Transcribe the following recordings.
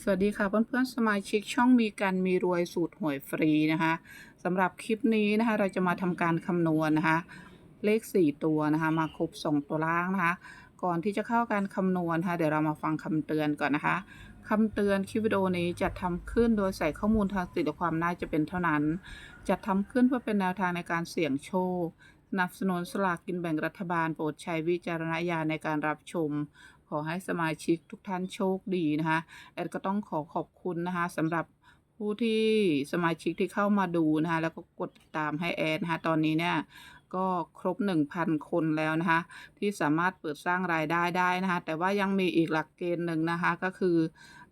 สวัสดีค่ะเพื่อนๆสมาชิกช่องมีกันมีรวยสูตรหวยฟรีนะคะสำหรับคลิปนี้นะคะเราจะมาทำการคำนวณนะคะเลข 4 ตัวนะคะมาครบ2ตัวล่างนะคะก่อนที่จะเข้าการคำนวณนะคะเดี๋ยวเรามาฟังคำเตือนก่อนนะคะคำเตือนคลิปวิดีโอนี้จะทำขึ้นโดยใส่ข้อมูลทางสิทธิความน่าจะเป็นเท่านั้นจะทำขึ้นเพื่อเป็นแนวทางในการเสี่ยงโชคสนับสนุนสลากกินแบ่งรัฐบาลโปรดใช้วิจารณญาณในการรับชม ขอให้สมาชิกทุกท่านโชคดีนะคะแอดก็ต้องขอขอบคุณนะคะสำหรับผู้ที่สมาชิกที่เข้ามาดูนะคะแล้วก็กดติดตามให้แอดนะคะตอนนี้เนี่ยก็ครบ 1,000 คนแล้วนะคะที่สามารถเปิดสร้างรายได้ได้นะคะแต่ว่ายังมีอีกหลักเกณฑ์หนึ่งนะคะก็คือ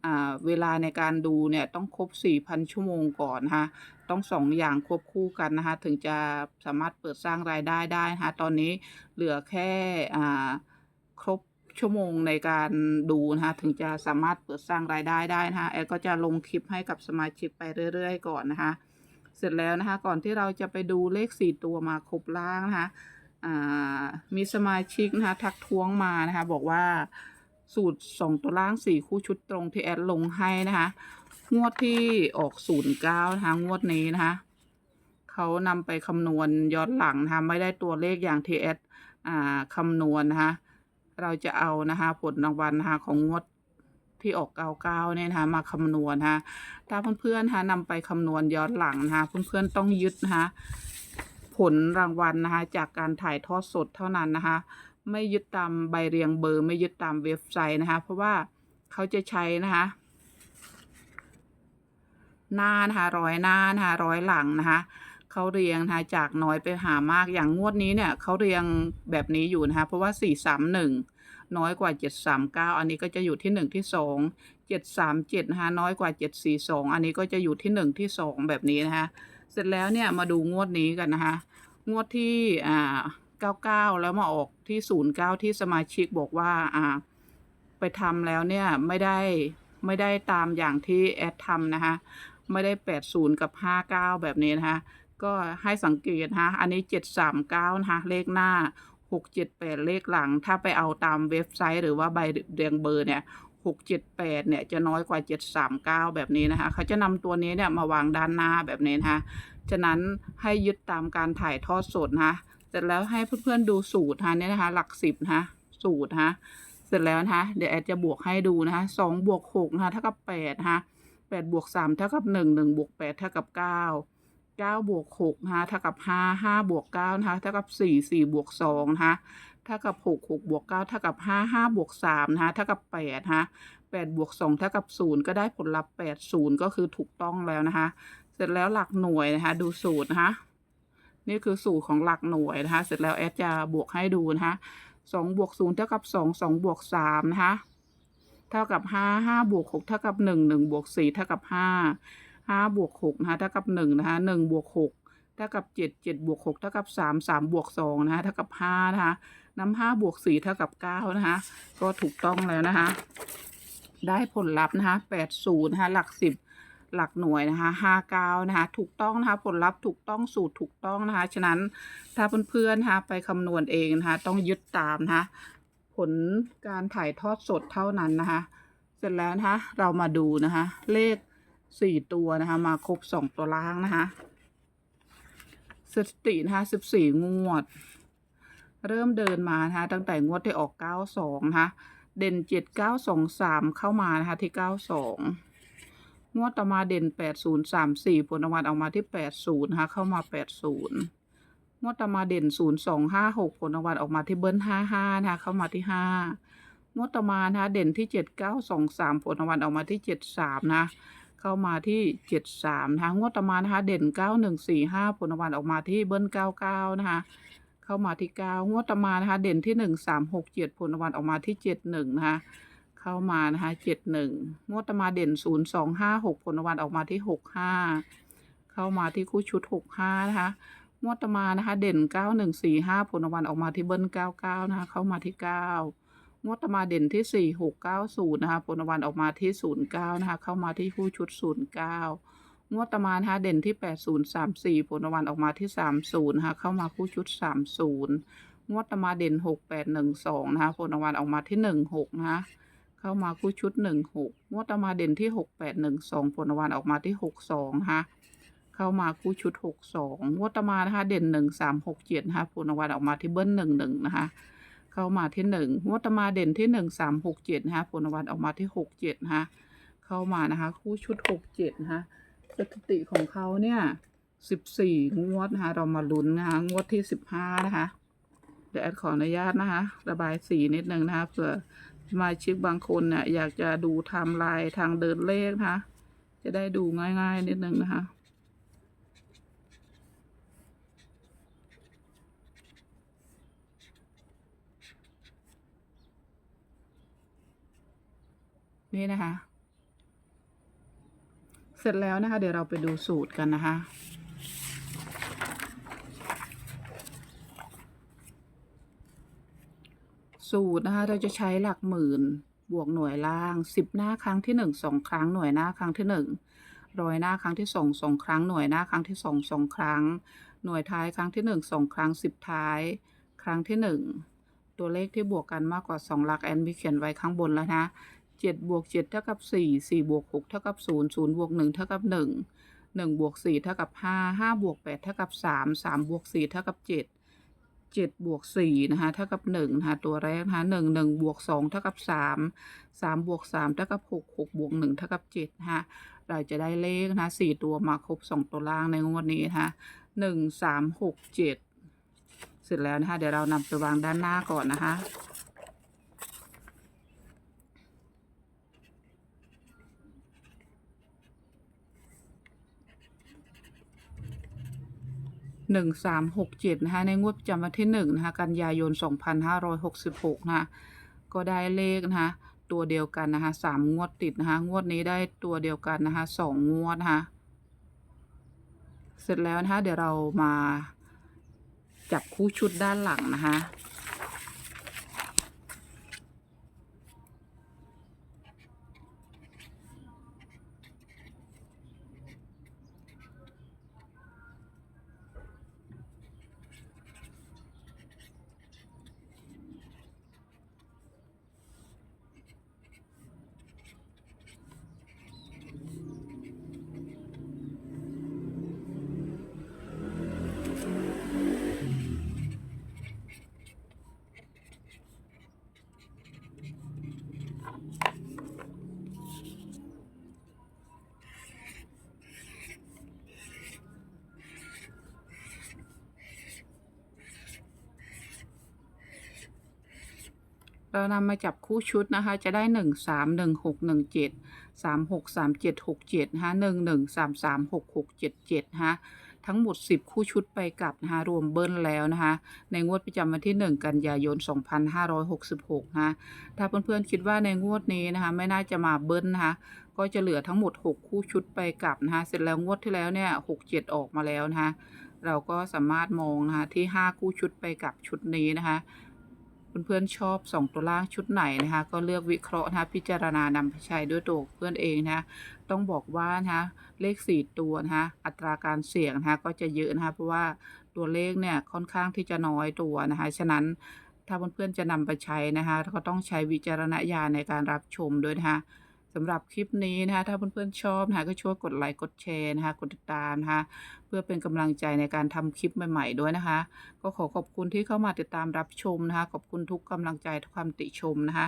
อ่าเวลาในการดูเนี่ยต้องครบ 4,000 ชั่วโมงก่อนนะคะต้องสองอย่างควบคู่กันนะคะถึงจะสามารถเปิดสร้างรายได้ได้นะคะตอนนี้เหลือแค่อ่าครบ ชั่วโมงในการดูนะคะถึงจะสามารถเปิดสร้างรายได้ได้นะคะแอดก็จะลงคลิปให้กับสมาชิกไปเรื่อย ๆ ก่อนนะคะ เสร็จแล้วนะคะก่อนที่เราจะไปดูเลขสี่ตัวมาครบล่างนะคะมีสมาชิกนะคะทักท้วงมานะคะบอกว่าสูตรสองตัวล่างสี่คู่ชุดตรงที่แอดลงให้นะคะงวดที่ออกศูนย์เก้านะคะงวดนี้นะคะเขานำไปคำนวณย้อนหลังนะคะไม่ได้ตัวเลขอย่างที่แอดคำนวณนะคะ เราจะเอานะคะผลรางวัลนะคะของงวดที่ออก99เนี่ยนะคะมาคำนวณนะคะถ้าเพื่อนๆนะคะนำไปคำนวณย้อนหลังนะคะเพื่อนๆต้องยึดนะคะผลรางวัลนะคะจากการถ่ายทอดสดเท่านั้นนะคะไม่ยึดตามใบเรียงเบอร์ไม่ยึดตามเว็บไซต์นะคะ เพราะว่าเขาจะใช้นะคะหน้านะคะร้อยหน้านะคะร้อยหลังนะคะ เขาเรียงนะคะจากน้อยไปหามากอย่างงวดนี้เนี่ยเขาเรียงแบบนี้อยู่นะคะเพราะว่าสี่สามหนึ่งน้อยกว่าเจ็ดสามเก้าอันนี้ก็จะอยู่ที่หนึ่งที่สองเจ็ดสามเจ็ดนะคะน้อยกว่าเจ็ดสี่สองอันนี้ก็จะอยู่ที่หนึ่งที่สองแบบนี้นะคะเสร็จแล้วเนี่ยมาดูงวดนี้กันนะคะงวดที่อ่าเก้าเก้าแล้วมาออกที่ศูนย์เก้าที่สมาชิกบอกว่าอ่าไปทำแล้วเนี่ยไม่ได้ไม่ได้ตามอย่างที่แอดทำนะคะไม่ได้แปดศูนย์กับห้าเก้าแบบนี้นะคะ ก็ให้สังเกตนะอันนี้เจ็ดสามเก้านะคะเลขหน้าหกเจ็ดแปดเลขหลัง ถ้าไปเอาตามเว็บไซต์หรือว่าใบเรียงเบอร์เนี่ยหกเจ็ดแปดเนี่ยจะน้อยกว่าเจ็ดสามเก้าแบบนี้นะคะ เขาจะนำตัวนี้เนี่ยมาวางด้านหน้าแบบนี้นะคะฉะนั้นให้ยึดตามการถ่ายทอดสดนะคะเสร็จแล้วให้เพื่อนๆดูสูตรนะคะเนี่ยนะคะ หลักสิบนะคะสูตรนะคะเสร็จแล้วนะคะเดี๋ยวแอดจะบวกให้ดูนะคะสองบวกหกนะคะเท่ากับแปดนะคะแปดบวกสามเท่ากับหนึ่งหนึ่งบวกแปดเท่ากับเก้า เก้าบวกหกนะคะเท่ากับห้าห้าบวกเก้านะคะเท่ากับสี่สี่บวกสองนะคะเท่ากับหกหกบวกเก้าเท่ากับห้าห้าบวกสามนะคะเท่ากับแปดนะคะแปดบวกสองเท่ากับศูนย์ก็ได้ผลลัพธ์แปดศูนย์ก็คือถูกต้องแล้วนะคะ เสร็จแล้วหลักหน่วยนะคะ ดูสูตรนะคะนี่คือสูตรของหลักหน่วยนะคะ เสร็จแล้วแอดจะบวกให้ดูนะคะสองบวกศูนย์เท่ากับสองสองบวกสามนะคะ เท่ากับห้าห้าบวกหกเท่ากับหนึ่งหนึ่งบวกสี่เท่ากับห้า ห้าบวกหกนะคะเท่ากับหนึ่งนะคะหนึ่งบวกหกเท่ากับเจ็ดเจ็ดบวกหกเท่ากับสามสามบวกสองนะคะเท่ากับห้านะคะน้ำห้าบวกสี่เท่ากับเก้านะคะก็ถูกต้องแล้วนะคะ ได้ผลลัพธ์นะคะแปดศูนย์นะคะหลักสิบหลักหน่วยนะคะห้าเก้านะคะถูกต้องนะคะผลลัพธ์ถูกต้องสูตรถูกต้องนะคะ ฉะนั้นถ้าเพื่อนๆนะคะไปคำนวณเองนะคะ ต้องยึดตามนะคะผลการถ่ายทอดสดเท่านั้นนะคะ เสร็จแล้วนะคะเรามาดูนะคะ เลข สี่ตัวนะคะ มาครบสองตัวล่างนะคะสถิตินะคะสิบสี่งวด เริ่มเดินมานะคะ ตั้งแต่งวดที่ออกเก้าสองนะคะ เด่นเจ็ดเก้าสองสามเข้ามานะคะที่เก้าสองงวดต่อมาเด่นแปดศูนย์สามสี่ผลรางวัลออกมาที่แปดศูนย์นะคะเข้ามาแปดศูนย์งวดต่อมาเด่นศูนย์สองห้าหกผลรางวัลออกมาที่เบิ้ลห้าห้านะคะเข้ามาที่ห้างวดต่อมานะคะเด่นที่เจ็ดเก้าสองสามผลรางวัลออกมาที่เจ็ดสามนะ เข้ามาที่เจ็ดสามนะคะ งวดต่อมานะคะ เด่นเก้าหนึ่งสี่ห้าผลรางวัลออกมาที่เบิ้ลเก้าเก้านะคะ เข้ามาที่เก้างวดต่อมานะคะ เด่นที่หนึ่งสามหกเจ็ดผลรางวัลออกมาที่เจ็ดหนึ่งนะคะ เข้ามานะคะเจ็ดหนึ่งงวดต่อมาเด่นศูนย์สองห้าหกผลรางวัลออกมาที่หกห้าเข้ามาที่คู่ชุดหกห้านะคะ งวดต่อมานะคะ เด่นเก้าหนึ่งสี่ห้าผลรางวัลออกมาที่เบิ้ลเก้าเก้านะคะ เข้ามาที่เก้า งวดมาเด่นที่สี่หกเก้าศูนย์นะคะ ผลรางวัลออกมาที่ศูนย์เก้านะคะ เข้ามาที่คู่ชุดศูนย์เก้างวดตมานะคะเด่นที่แปดศูนย์สามสี่ผลรางวัลออกมาที่สามศูนย์นะคะ เข้ามาคู่ชุดสามศูนย์งวดตมาเด่นหกแปดหนึ่งสองนะคะ ผลรางวัลออกมาที่หนึ่งหกนะคะ เข้ามาคู่ชุด 16 งวดตมาเด่นที่ 6812 ผลรางวัลออกมาที่ 62 นะคะเข้ามาคู่ชุด 62งวดต่อมานะคะเด่น 1367 นะคะ ผลรางวัลออกมาที่เบิ้ล11 นะคะ เข้ามาที่1งวดต่อมาเด่นที่1367นะคะผลราวัลออกมาที่67นะคะเข้ามานะคะ คู่ชุด67นะคะสถิติของเขาเนี่ย14งวดนะคะเรามาลุ้นนะคะงวดที่15นะคะเดี๋ยวแอดขออนุญาตนะคะระบายสีนิดนึงนะคะเผื่อสมาชิกบางคนเนี่ยอยากจะดูไทม์ไลน์ทางเดินเลขนะคะจะได้ดูง่าย ๆ นิดนึงนะคะ นี่นะคะ เสร็จแล้วนะคะ เดี๋ยวเราไปดูสูตรกันนะคะ สูตรนะคะ เราจะใช้หลักหมื่นบวกหน่วยล่างสิบหน้าครั้งที่หนึ่งสองครั้งหน่วยหน้าครั้งที่หนึ่งร้อยหน้าครั้งที่สองสองครั้งหน่วยหน้าครั้งที่สองสองครั้ง หน่วยท้ายครั้งที่หนึ่งสองครั้งสิบท้าย ครั้งที่หนึ่งตัวเลขที่บวกกันมากกว่าสองหลักแอนมีเขียนไว้ข้างบนแล้วนะ เจ็ดบวกเจ็ดเท่ากับสี่สี่บวกหกเท่ากับศูนย์ศูนย์บวกหนึ่งเท่ากับหนึ่งหนึ่งบวกสี่เท่ากับห้าห้าบวกแปดเท่ากับสามสามบวกสี่เท่ากับเจ็ดเจ็ดบวกสี่นะคะเท่ากับหนึ่งนะคะตัวแรกนะคะหนึ่งหนึ่งบวกสองเท่ากับสามสามบวกสามเท่ากับหกหกบวกหนึ่งเท่ากับเจ็ดนะคะเราจะได้เลขนะคะสี่ตัวมาครบสองตัวล่างในงวดนี้นะคะหนึ่งสามหกเจ็ดเสร็จแล้วนะคะเดี๋ยวเรานำไปวางด้านหน้าก่อนนะคะ หนึ่งสามหกเจ็ดนะคะในงวดประจำวันที่หนึ่งนะคะกันยายนสองพันห้าร้อยหกสิบหกนะคะก็ได้เลขนะคะตัวเดียวกันนะคะสามงวดติดนะคะงวดนี้ได้ตัวเดียวกันนะคะสองงวดนะคะเสร็จแล้วนะคะเดี๋ยวเรามาจับคู่ชุดด้านหลังนะคะ เรานำมาจับคู่ชุดนะคะ จะได้หนึ่งสามหนึ่งหกหนึ่งเจ็ดสามหกสามเจ็ดหกเจ็ดนะคะหนึ่งหนึ่งสามสามหกหกเจ็ดเจ็ดนะคะทั้งหมดสิบคู่ชุดไปกลับนะคะรวมเบิ้ลแล้วนะคะ ในงวดประจำวันที่หนึ่งกันยายนสองพันห้าร้อยหกสิบหกนะะถ้าเพื่อนๆคิดว่าในงวดนี้นะคะ ไม่น่าจะมาเบิ้ลนะคะก็จะเหลือทั้งหมดหกคู่ชุดไปกลับนะคะเสร็จแล้วงวดที่แล้วเนี่ยหกเจ็ดออกมาแล้วนะคะเราก็สามารถมองนะคะที่ห้าคู่ชุดไปกับชุดนี้นะคะ เพื่อนๆชอบสองตัวล่างชุดไหนนะคะ ก็เลือกวิเคราะห์นะคะพิจารณานำไปใช้ด้วยตัวเพื่อนเองนะต้องบอกว่านะคะเลขสี่ตัวนะคะอัตราการเสี่ยงนะคะก็จะเยอะนะคะเพราะว่าตัวเลขเนี่ยค่อนข้างที่จะน้อยตัวนะคะฉะนั้นถ้าเพื่อนๆจะนำไปใช้นะคะก็ต้องใช้วิจารณญาณในการรับชมด้วยนะคะ สำหรับคลิปนี้นะคะถ้าเพื่อนๆชอบนะคะก็ช่วยกดไลค์กดแชร์นะคะกดติดตามนะคะเพื่อเป็นกำลังใจในการทำคลิปใหม่ ๆ ด้วยนะคะ ก็ขอขอบคุณที่เข้ามาติดตามรับชมนะคะ ขอบคุณทุกกำลังใจทุกคำติชมนะคะ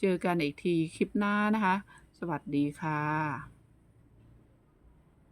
เจอกันอีกทีคลิปหน้านะคะ สวัสดีค่ะ